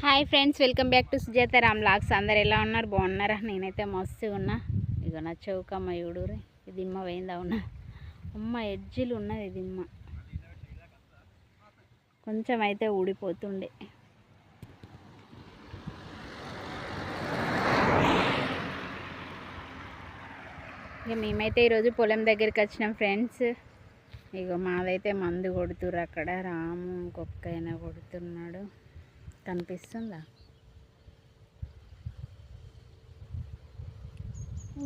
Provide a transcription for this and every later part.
Hi friends welcome back to Sujatha Ram vlogs. అందరు ఎలా ఉన్నారు? బాగున్నారా? నేనైతే మస్తు ఉన్నా. ఇక నా చౌకమ్మ చూడురి ఇది ఇమ్మ పోయిందా ఉన్నా. అమ్మ ఎడ్జిలు ఉన్నది ఇది ఇమ్మ కొంచెం అయితే ఊడిపోతుండే. ఇక మేమైతే ఈరోజు పొలం దగ్గరికి వచ్చినాం ఫ్రెండ్స్. ఇక మాదైతే మందు కొడుతుర్రు అక్కడ. రాము ఇంకొక్కైనా కొడుతున్నాడు. కనిపిస్తుందా?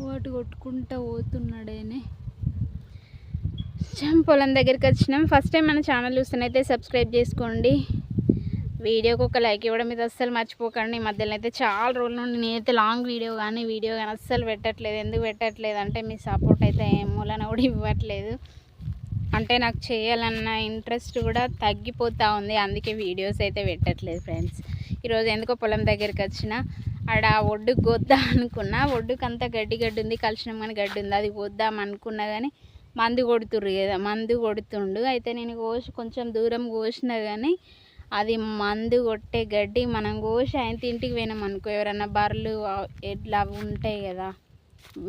ఓటు కొట్టుకుంటా పోతున్నాడేనే. చం పొలం దగ్గరికి వచ్చినాం. ఫస్ట్ టైం మన ఛానల్ చూస్తున్నైతే సబ్స్క్రైబ్ చేసుకోండి. వీడియోకి ఒక లైక్ ఇవ్వడం మీద అస్సలు మర్చిపోకండి. ఈ మధ్యలో అయితే చాలా రోజుల నుండి నేనైతే లాంగ్ వీడియో కానీ వీడియో కానీ అస్సలు పెట్టట్లేదు. ఎందుకు పెట్టట్లేదు అంటే మీ సపోర్ట్ అయితే ఏ మూలన కూడా ఇవ్వట్లేదు. అంటే నాకు చేయాలన్న ఇంట్రెస్ట్ కూడా తగ్గిపోతూ ఉంది. అందుకే వీడియోస్ అయితే పెట్టట్లేదు ఫ్రెండ్స్. ఈరోజు ఎందుకో పొలం దగ్గరికి వచ్చిన ఆడ ఒడ్డు గొద్దా అనుకున్నా. ఒడ్డుకి అంతా గడ్డి గడ్డి ఉంది కలిసినాం కానీ గడ్డి ఉంది. అది పోద్దాం అనుకున్నా కానీ మందు కొడుతుర్రు కదా మందు కొడుతుండు. అయితే నేను కోసి కొంచెం దూరం కోసినా కానీ అది మందు కొట్టే గడ్డి మనం కోసి ఆయన ఇంటికి పోయినాం అనుకో. ఎవరన్నా బర్రెలు ఎడ్లు అవి ఉంటాయి కదా.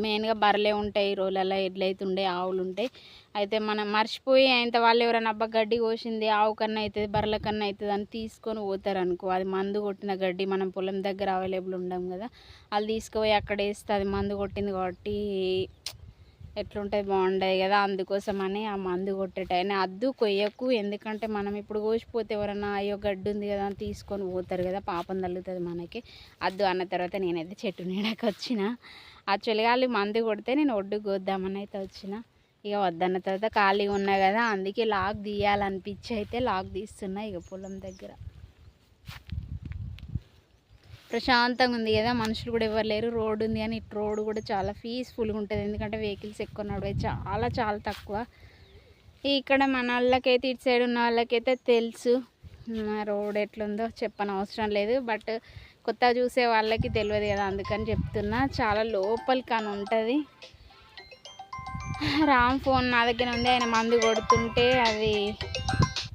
మెయిన్గా బర్రెలే ఉంటాయి రోజులలో ఎడ్లయితే ఉండే ఆవులు ఉంటాయి అయితే మనం మర్చిపోయి ఆయన వాళ్ళు ఎవరైనా అబ్బా గడ్డి కోసింది ఆవు కన్నా అవుతుంది బర్రెల కన్నా అవుతుంది అని తీసుకొని పోతారు అనుకో అది మందు కొట్టిన గడ్డి మనం పొలం దగ్గర అవైలబుల్ ఉండం కదా. వాళ్ళు తీసుకుపోయి అక్కడ వేస్తే అది మందు కొట్టింది కాబట్టి ఎట్లుంటుంది బాగుండదు కదా అందుకోసమని ఆ మందు కొట్టేటైనా అద్దు కొయ్యకు ఎందుకంటే మనం ఇప్పుడు కోసిపోతే ఎవరన్నా అయ్యో గడ్డి ఉంది కదా అని తీసుకొని పోతారు కదా పాపం తల్లుతుంది మనకి. అద్దు అన్న తర్వాత నేనైతే చెట్టు నీడకి వచ్చిన. ఆ వాళ్ళు మందు కొడితే నేను ఒడ్డు కోద్దామని అయితే వచ్చిన. ఇక వద్దన్న తర్వాత ఖాళీగా ఉన్నా కదా అందుకే లాక్ తీయాలనిపించి అయితే లాక్ తీస్తున్నా ఇక పొలం దగ్గర. ప్రశాంతంగా ఉంది కదా. మనుషులు కూడా ఎవరు లేరు. రోడ్డు ఉంది అని ఇటు రోడ్డు కూడా చాలా పీస్ఫుల్గా ఉంటుంది. ఎందుకంటే వెహికల్స్ ఎక్కువ నడివే చాలా చాలా తక్కువ. ఇక్కడ మన వాళ్ళకైతే ఇటు సైడ్ ఉన్న వాళ్ళకైతే తెలుసు. రోడ్ ఎట్లుందో చెప్పని అవసరం లేదు. బట్ కొత్తగా చూసే వాళ్ళకి తెలియదు కదా అందుకని చెప్తున్నా. చాలా లోపలికి అని ఉంటుంది. రామ్ ఫోన్ నా దగ్గర ఉంది. ఆయన మందు కొడుతుంటే అది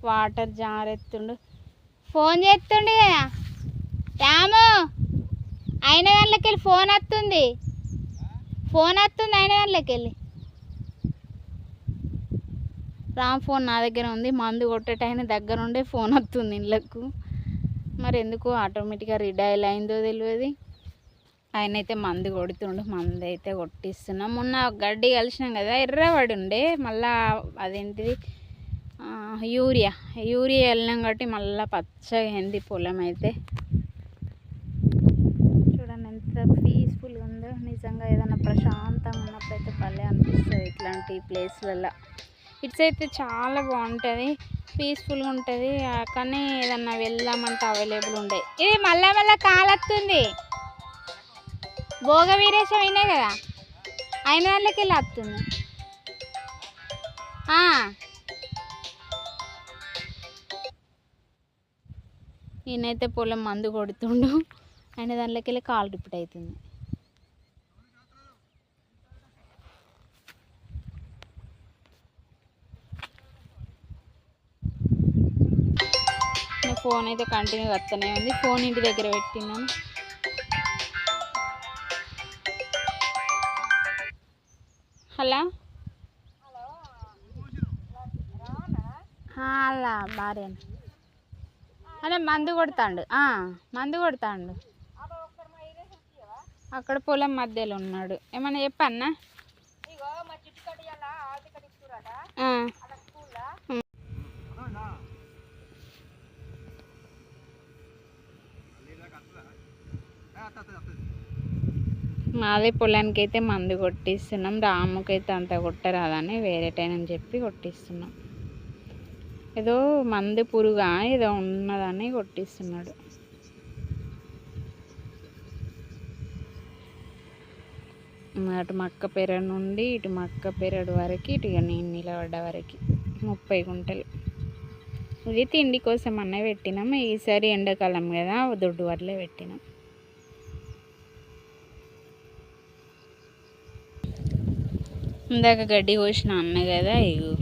వాటర్ జారెత్తుండు ఫోన్ చేస్తుండే కదా. రాము అయిన దాంట్లోకి వెళ్ళి ఫోన్ వస్తుంది ఫోన్ వస్తుంది అయిన దాంట్లోకి వెళ్ళి రామ్ ఫోన్ నా దగ్గర ఉంది మందు కొట్టేటైన దగ్గర ఉండే ఫోన్ వస్తుంది ఇళ్ళకు. మరి ఎందుకు ఆటోమేటిక్గా రిడైల్ అయిందో తెలియదు ఆయన అయితే మందు కొడుతుండు మందు అయితే కొట్టిస్తున్నాం. మొన్న గడ్డి కలిసినాం కదా ఎర్రబడి ఉండే మళ్ళా అదేంటిది? యూరియా. యూరియా వెళ్ళినాం కాబట్టి మళ్ళీ పచ్చగా అయింది పొలం అయితే. ఎంత పీస్ఫుల్గా ఉందో నిజంగా ఏదైనా ప్రశాంతంగా ఉన్నప్పుడు అయితే భలే అనిపిస్తుంది ఇట్లాంటి ప్లేస్లలో ఇట్స్ అయితే చాలా బాగుంటుంది పీస్ఫుల్గా ఉంటుంది కానీ ఏదన్నా వెళ్దామంటే అవైలబుల్ ఉండే. ఇది మళ్ళా మళ్ళీ కాలత్తుంది భోగ వీరేశం అయినా కదా అయిన దాంట్లోకి వెళ్ళి వస్తుంది ఆ. ఈయనైతే పొలం మందు కొడుతుండు. అండ్ దానిలోకి వెళ్ళి కాలు రిపీట్ అవుతుంది ఫోన్ అయితే కంటిన్యూ వస్తూనే ఉంది. ఫోన్ ఇంటి దగ్గర పెట్టినాను హలో? అలా భార్య అదే మందు కొడతాడు. మందు కొడతాడు. అక్కడ పొలం మధ్యలో ఉన్నాడు. ఏమన్నా చెప్పన్నా. మాదే పొలానికి అయితే మందు కొట్టిస్తున్నాం రాముకైతే అంత కొట్టరాదని వేరే టైం అని చెప్పి కొట్టిస్తున్నాం. ఏదో మందు పురుగా ఏదో ఉన్నదని కొట్టిస్తున్నాడు. అటు మక్క పెరడు నుండి ఇటు మక్క పెరడు వరకు ఇటు నేను నిలబడ్డ వరకు ముప్పై గుంటలు. ఇది తిండి కోసం అన్న పెట్టినాం. ఈసారి ఎండాకాలం కదా దొడ్డు వడ్లే పెట్టినాం. ఇందాక గడ్డి కోసిన అన్న కదా ఇగో.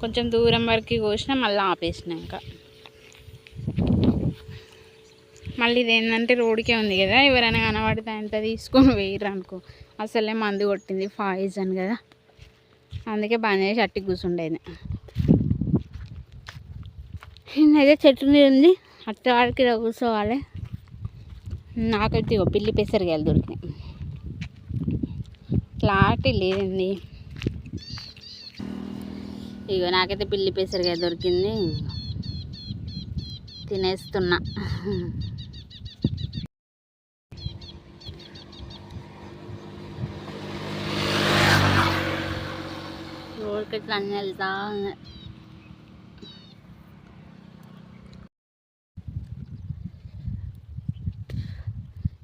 కొంచెం దూరం వరకు కోసిన మళ్ళీ ఆపేసినాక ఇంకా మళ్ళీ ఇది ఏంటంటే రోడ్కే ఉంది కదా ఎవరైనా కనబడితే అంత తీసుకొని వేయరు అనుకో. అసలే మందు కొట్టింది పాయిజన్ కదా. అందుకే బంద్ చేసి అట్టి కూర్చుండేది. అయితే చెట్టు నీరు ఉంది అట్ట వాడికి కూర్చోవాలి. నాకైతే ఇగో పిల్లి పెసరగాయలు దొరికినాయి. క్లారిటీ లేదండి. ఇగో నాకైతే పిల్లి పెసరకాయ దొరికింది. తినేస్తున్నా రోడ్కి ఇట్లా అన్నీ వెళ్తా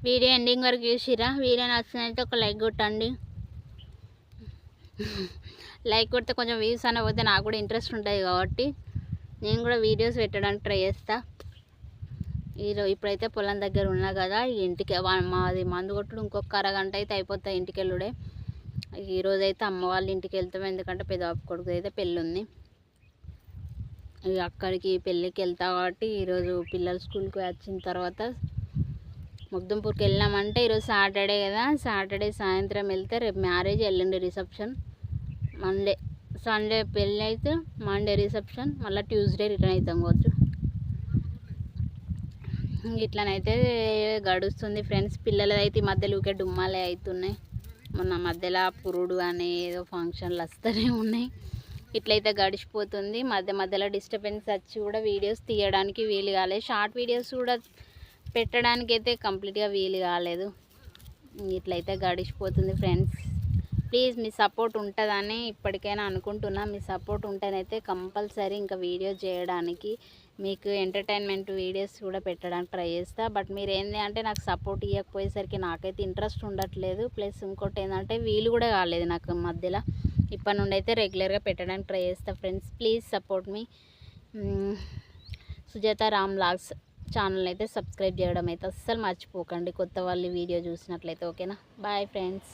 వీడియో ఎండింగ్ వరకు చూసిరా? వీడియో నచ్చినైతే ఒక లైక్ కొట్టండి. లైక్ కొడితే కొంచెం వ్యూస్ అన్న పోతే నాకు కూడా ఇంట్రెస్ట్ ఉంటుంది కాబట్టి నేను కూడా వీడియోస్ పెట్టడానికి ట్రై చేస్తా. ఈరోజు ఇప్పుడైతే పొలం దగ్గర ఉన్నా కదా ఈ ఇంటికి మాది మందు కొట్టుడు ఇంకొక అరగంట అయితే అయిపోతాయి ఇంటికి వెళ్ళుడే ఈరోజు అయితే అమ్మ వాళ్ళ ఇంటికి వెళ్తాం. ఎందుకంటే పెదాపు కొడుకు అయితే పెళ్ళి ఉంది అక్కడికి పెళ్ళికి వెళ్తా కాబట్టి ఈరోజు పిల్లలు స్కూల్కి వచ్చిన తర్వాత ముగ్దంపూర్కి వెళ్ళామంటే ఈరోజు సాటర్డే కదా. సాటర్డే సాయంత్రం వెళ్తే రేపు మ్యారేజ్ ఎల్లుండి రిసెప్షన్. మండే సండే పెళ్ళి అయితే మండే రిసెప్షన్ మళ్ళీ ట్యూస్డే రిటర్న్ అవుతాం కావచ్చు. ఇట్లనైతే గడుస్తుంది ఫ్రెండ్స్. పిల్లలైతే ఈ మధ్యలో ఊకే డుమ్మాలే అవుతున్నాయి మొన్న మధ్యలో పురుడు అని ఏదో ఫంక్షన్లు వస్తూనే ఉన్నాయి. ఇట్లయితే గడిచిపోతుంది. మధ్య మధ్యలో డిస్టర్బెన్స్ వచ్చి కూడా వీడియోస్ తీయడానికి వీలు కాలేదు. షార్ట్ వీడియోస్ కూడా పెట్టడానికి అయితే కంప్లీట్గా వీలు కాలేదు. ఇట్లయితే గడిచిపోతుంది ఫ్రెండ్స్. ప్లీజ్ మీ సపోర్ట్ ఉంటుందని ఇప్పటికైనా అనుకుంటున్నా. మీ సపోర్ట్ ఉంటేనైతే కంపల్సరీ ఇంకా వీడియో చేయడానికి మీకు ఎంటర్టైన్మెంట్ వీడియోస్ కూడా పెట్టడానికి ట్రై చేస్తా. బట్ మీరు ఏంటి అంటే నాకు సపోర్ట్ ఇవ్వకపోయేసరికి నాకైతే ఇంట్రెస్ట్ ఉండట్లేదు. ప్లస్ ఇంకోటి ఏంటంటే వీలు కూడా కాలేదు నాకు మధ్యలో. ఇప్పటి నుండి అయితే రెగ్యులర్గా పెట్టడానికి ట్రై చేస్తా friends. Please support me. Sujatha Ram vlogs channel అయితే సబ్స్క్రైబ్ చేయడం అయితే అస్సలు మర్చిపోకండి. కొత్త వాళ్ళు వీడియో చూసినట్లయితే ఓకేనా? Bye friends.